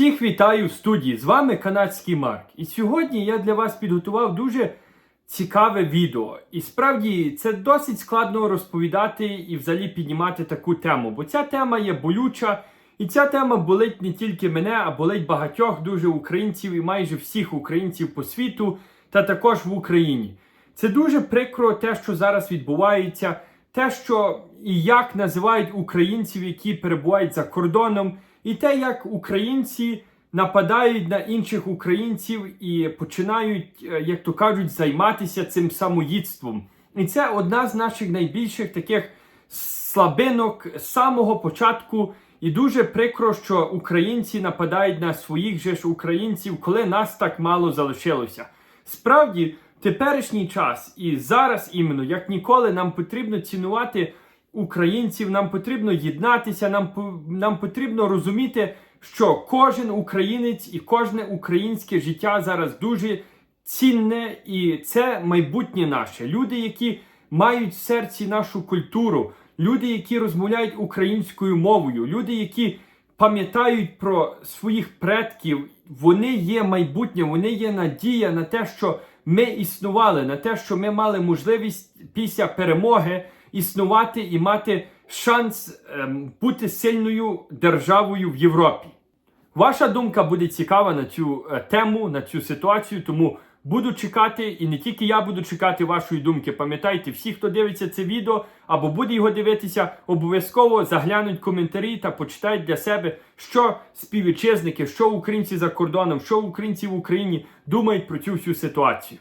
Всіх вітаю в студії. З вами канадський Марк. І сьогодні я для вас підготував дуже цікаве відео. І справді це досить складно розповідати і взагалі піднімати таку тему, бо ця тема є болюча, і ця тема болить не тільки мене, а болить багатьох дуже українців і майже всіх українців по світу, та також в Україні. Це дуже прикро те, що зараз відбувається, те, що і як називають українців, які перебувають за кордоном, і те, як українці нападають на інших українців і починають, е, як то кажуть, займатися цим самоїдством. І це одна з наших найбільших таких слабинок з самого початку. І дуже прикро, що українці нападають на своїх же ж українців, коли нас так мало залишилося. Справді, теперішній час і зараз іменно як ніколи нам потрібно цінувати українців, нам потрібно єднатися, нам, нам потрібно розуміти, що кожен українець і кожне українське життя зараз дуже цінне, і це майбутнє наше. Люди, які мають в серці нашу культуру, люди, які розмовляють українською мовою, люди, які пам'ятають про своїх предків, вони є майбутнє, вони є надія на те, що ми існували, на те, що ми мали можливість після перемоги існувати і мати шанс ем, бути сильною державою в Європі. Ваша думка буде цікава на цю е, тему, на цю ситуацію, тому буду чекати, і не тільки я буду чекати вашої думки. Пам'ятайте, всі, хто дивиться це відео або буде його дивитися, обов'язково заглянуть коментарі та почитають для себе, що співвітчизники, що українці за кордоном, що українці в Україні думають про цю всю ситуацію.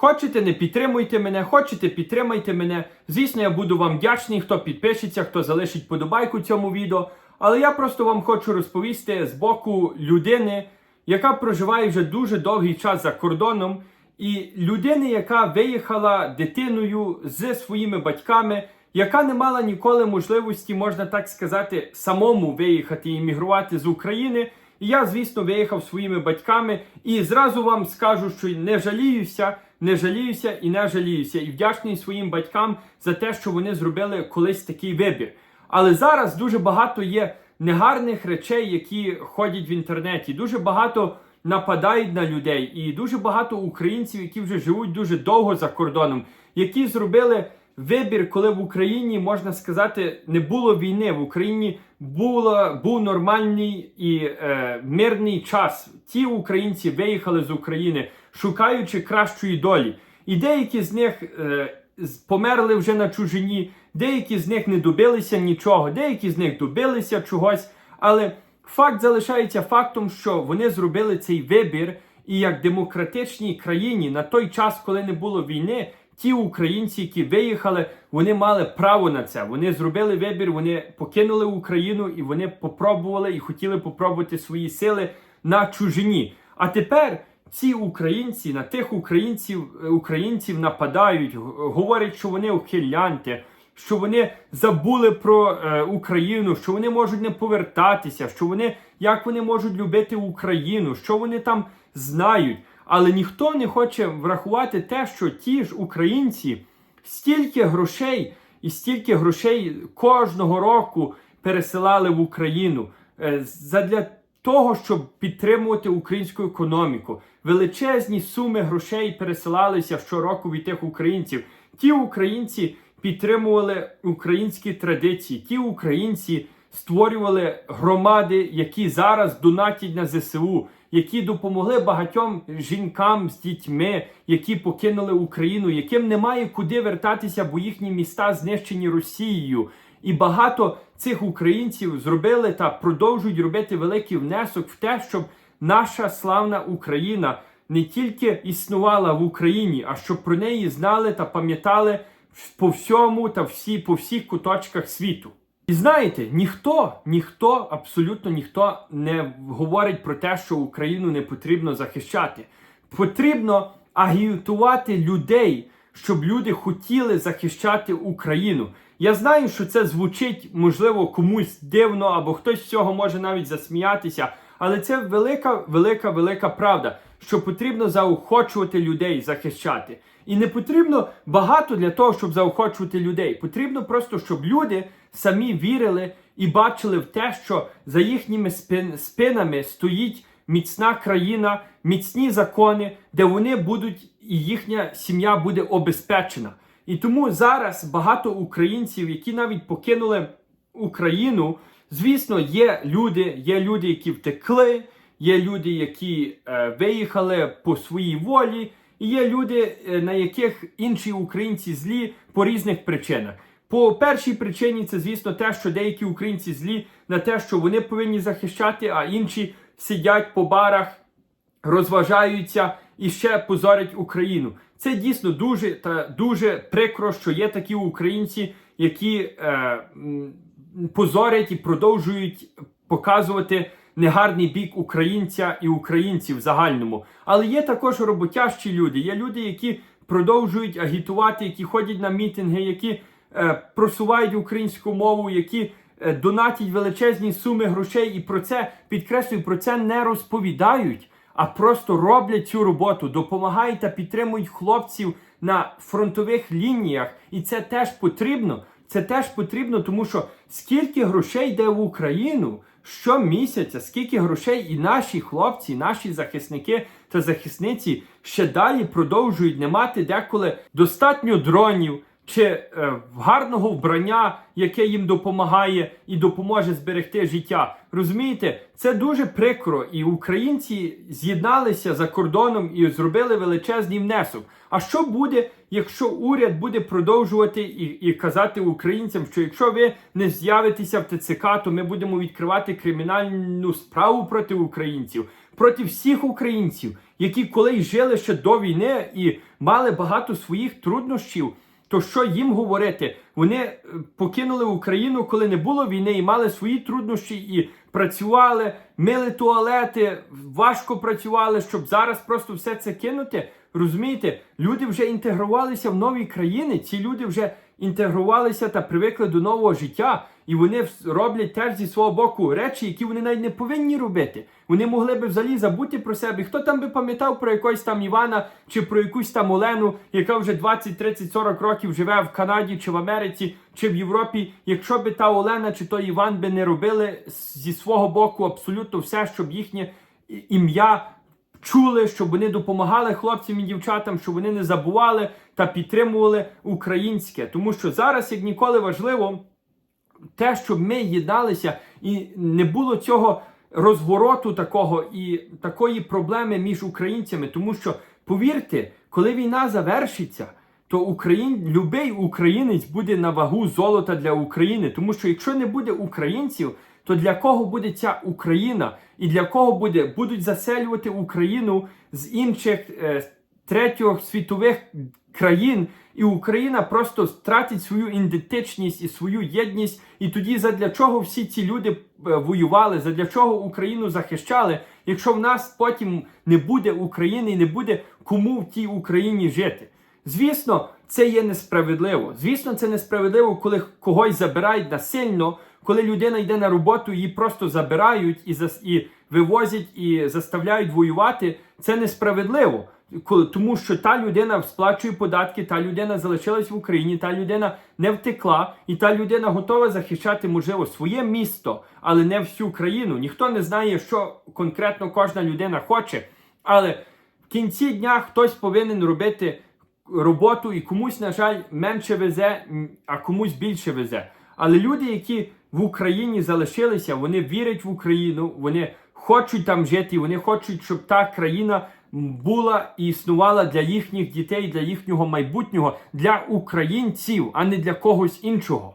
Хочете, не підтримуйте мене, хочете, підтримайте мене. Звісно, я буду вам вдячний, хто підпишеться, хто залишить подобайку цьому відео. Але я просто вам хочу розповісти з боку людини, яка проживає вже дуже довгий час за кордоном, і людини, яка виїхала дитиною зі своїми батьками, яка не мала ніколи можливості, можна так сказати, самому виїхати і іммігрувати з України. І я, звісно, виїхав своїми батьками і зразу вам скажу, що не жаліюся, не жаліюся і не жаліюся. І вдячний своїм батькам за те, що вони зробили колись такий вибір. Але зараз дуже багато є негарних речей, які ходять в інтернеті. Дуже багато нападають на людей, і дуже багато українців, які вже живуть дуже довго за кордоном, які зробили вибір, коли в Україні можна сказати не було війни. В Україні було, був нормальний і е, мирний час. Ті українці виїхали з України, шукаючи кращої долі. І деякі з них е, померли вже на чужині, деякі з них не добилися нічого, деякі з них добилися чогось. Але факт залишається фактом, що вони зробили цей вибір, і як демократичній країні на той час, коли не було війни, ті українці, які виїхали, вони мали право на це. Вони зробили вибір, вони покинули Україну і вони попробували і хотіли попробувати свої сили на чужині. А тепер ці українці на тих українців, українців нападають, говорять, що вони ухилянти, що вони забули про е, Україну, що вони можуть не повертатися, що вони як вони можуть любити Україну, що вони там знають. Але ніхто не хоче врахувати те, що ті ж українці стільки грошей і стільки грошей кожного року пересилали в Україну е, задля того, щоб підтримувати українську економіку. Величезні суми грошей пересилалися щороку від тих українців. Ті українці підтримували українські традиції, ті українці створювали громади, які зараз донатять на ЗСУ, які допомогли багатьом жінкам з дітьми, які покинули Україну, яким немає куди вертатися, бо їхні міста знищені Росією. І багато цих українців зробили та продовжують робити великий внесок в те, щоб наша славна Україна не тільки існувала в Україні, а щоб про неї знали та пам'ятали по всьому та всі по всіх куточках світу. І знаєте, ніхто, ніхто, абсолютно ніхто не говорить про те, що Україну не потрібно захищати. Потрібно агітувати людей, щоб люди хотіли захищати Україну. Я знаю, що це звучить, можливо, комусь дивно, або хтось з цього може навіть засміятися. Але це велика, велика, велика правда, що потрібно заохочувати людей захищати. І не потрібно багато для того, щоб заохочувати людей. Потрібно просто, щоб люди самі вірили і бачили в те, що за їхніми спинами стоїть міцна країна, міцні закони, де вони будуть і їхня сім'я буде обезпечена. І тому зараз багато українців, які навіть покинули Україну, звісно, є люди, є люди, які втекли, є люди, які е, виїхали по своїй волі, і є люди, е, на яких інші українці злі по різних причинах. По першій причині це, звісно, те, що деякі українці злі на те, що вони повинні захищати, а інші сидять по барах, розважаються і ще позорять Україну. Це дійсно дуже та дуже прикро, що є такі українці, які е, позорять і продовжують показувати негарний бік українця і українців в загальному. Але є також роботящі люди. Є люди, які продовжують агітувати, які ходять на мітинги, які просувають українську мову, які е, донатять величезні суми грошей, і про це підкреслюю, про це не розповідають, а просто роблять цю роботу, допомагають та підтримують хлопців на фронтових лініях. І це теж потрібно. Це теж потрібно, тому що скільки грошей йде в Україну щомісяця, скільки грошей і наші хлопці, і наші захисники та захисниці ще далі продовжують не мати деколи достатньо дронів чи е, гарного вбрання, яке їм допомагає і допоможе зберегти життя. Розумієте, це дуже прикро, і українці з'єдналися за кордоном і зробили величезний внесок. А що буде, якщо уряд буде продовжувати і, і казати українцям, що якщо ви не з'явитеся в ТЦК, то ми будемо відкривати кримінальну справу проти українців, проти всіх українців, які колись жили ще до війни і мали багато своїх труднощів. То що їм говорити? Вони е, покинули Україну, коли не було війни, і мали свої труднощі і працювали, мили туалети, важко працювали, щоб зараз просто все це кинути. Розумієте, люди вже інтегрувалися в нові країни. Ці люди вже інтегрувалися та привикли до нового життя, і вони роблять теж зі свого боку речі, які вони навіть не повинні робити. Вони могли би взагалі забути про себе. Хто там би пам'ятав про якогось там Івана чи про якусь там Олену, яка вже 20, 30, 40 років живе в Канаді чи в Америці чи в Європі, якщо би та Олена чи той Іван би не робили зі свого боку абсолютно все, щоб їхнє ім'я чули, щоб вони допомагали хлопцям і дівчатам, щоб вони не забували та підтримували українське. Тому що зараз, як ніколи, важливо те, щоб ми єдналися і не було цього розвороту такого і такої проблеми між українцями. Тому що, повірте, коли війна завершиться. То Україн, любий українець буде на вагу золота для України, тому що якщо не буде українців, то для кого буде ця Україна і для кого буде будуть заселювати Україну з інших е, третіх світових країн, і Україна просто втратить свою ідентичність і свою єдність. І тоді задля чого всі ці люди е, воювали, задля чого Україну захищали, якщо в нас потім не буде України і не буде кому в тій Україні жити. Звісно, це є несправедливо. Звісно, це несправедливо, коли когось забирають насильно, коли людина йде на роботу, її просто забирають і зас... і вивозять і заставляють воювати. Це несправедливо. Тому що та людина сплачує податки, та людина залишилась в Україні, та людина не втекла, і та людина готова захищати, можливо, своє місто, але не всю країну. Ніхто не знає, що конкретно кожна людина хоче. Але в кінці дня хтось повинен робити роботу, і комусь, на жаль, менше везе, а комусь більше везе. Але люди, які в Україні залишилися, вони вірять в Україну, вони хочуть там жити, вони хочуть, щоб та країна була і існувала для їхніх дітей, для їхнього майбутнього, для українців, а не для когось іншого.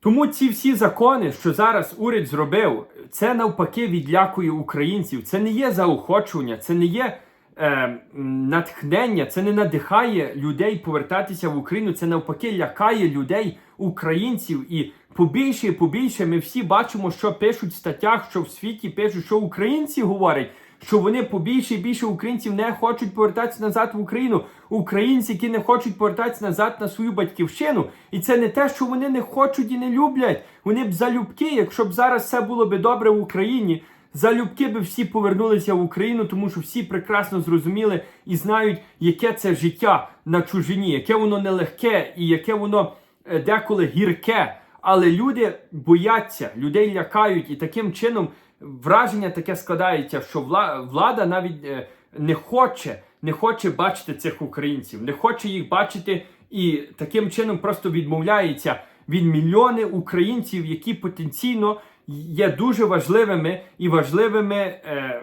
Тому ці всі закони, що зараз уряд зробив, це навпаки відлякує українців. Це не є заохочування, це не є е, натхнення, це не надихає людей повертатися в Україну. Це навпаки лякає людей, українців. І побільше і побільше ми всі бачимо, що пишуть в статтях, що в світі пишуть, що українці говорять. Що вони побільше і більше українців не хочуть повертатися назад в Україну. Українці, які не хочуть повертатися назад на свою батьківщину. І це не те, що вони не хочуть і не люблять. Вони б залюбки, якщо б зараз все було би добре в Україні. залюбки би всі повернулися в Україну, тому що всі прекрасно зрозуміли і знають, яке це життя на чужині, яке воно нелегке і яке воно е, деколи гірке. Але люди бояться, людей лякають, і таким чином враження таке складається, що вла- влада навіть е, не хоче, не хоче бачити цих українців, не хоче їх бачити і таким чином просто відмовляється від мільйони українців, які потенційно є дуже важливими і важливими е,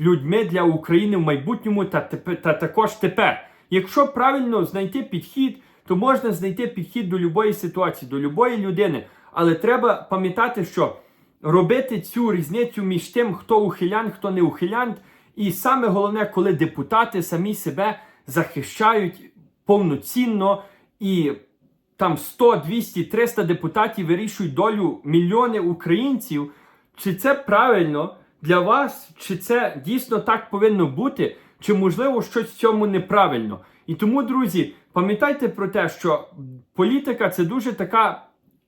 людьми для України в майбутньому та, та також тепер. Якщо правильно знайти підхід, то можна знайти підхід до любої ситуації, до любої людини. Але треба пам'ятати, що робити цю різницю між тим, хто ухилян, хто не ухилян. І саме головне, коли депутати самі себе захищають повноцінно і там 100, 200, 300 депутатів вирішують долю мільйони українців. Чи це правильно для вас? Чи це дійсно так повинно бути? Чи можливо щось в цьому неправильно? І тому, друзі, пам'ятайте про те, що політика це дуже така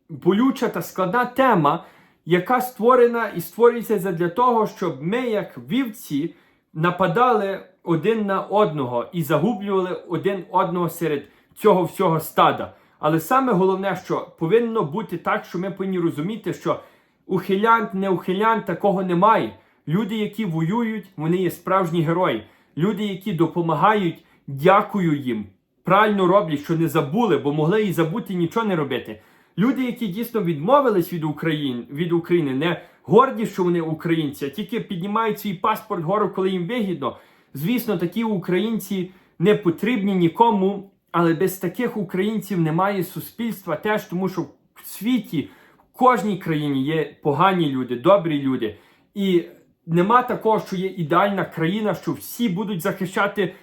болюча та складна тема, яка створена і створюється для того, щоб ми, як вівці, нападали один на одного і загублювали один одного серед цього всього стада. Але саме головне, що повинно бути так, що ми повинні розуміти, що ухилянт, не ухилянт, такого немає. Люди, які воюють, вони є справжні герої. Люди, які допомагають, дякую їм. Правильно роблять, що не забули, бо могли і забути нічого не робити. Люди, які дійсно відмовились від України, від України, не горді, що вони українці, а тільки піднімають свій паспорт вгору, коли їм вигідно. Звісно, такі українці не потрібні нікому, але без таких українців немає суспільства теж, тому що в світі, в кожній країні є погані люди, добрі люди. І нема такого, що є ідеальна країна, що всі будуть захищати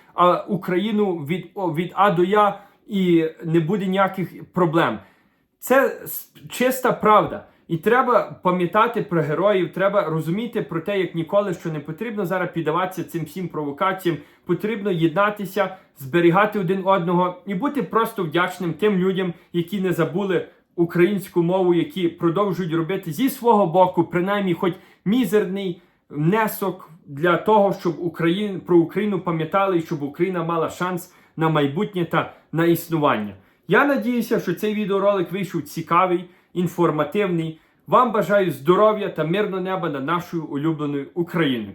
Україну від, від А до Я і не буде ніяких проблем. Це чиста правда. І треба пам'ятати про героїв, треба розуміти про те, як ніколи, що не потрібно зараз піддаватися цим всім провокаціям. Потрібно єднатися, зберігати один одного і бути просто вдячним тим людям, які не забули українську мову, які продовжують робити зі свого боку, принаймні, хоч мізерний внесок для того, щоб Україн, про Україну пам'ятали і щоб Україна мала шанс на майбутнє та на існування. Я надіюся, що цей відеоролик вийшов цікавий, інформативний. Вам бажаю здоров'я та мирного неба над нашою улюбленою Україною.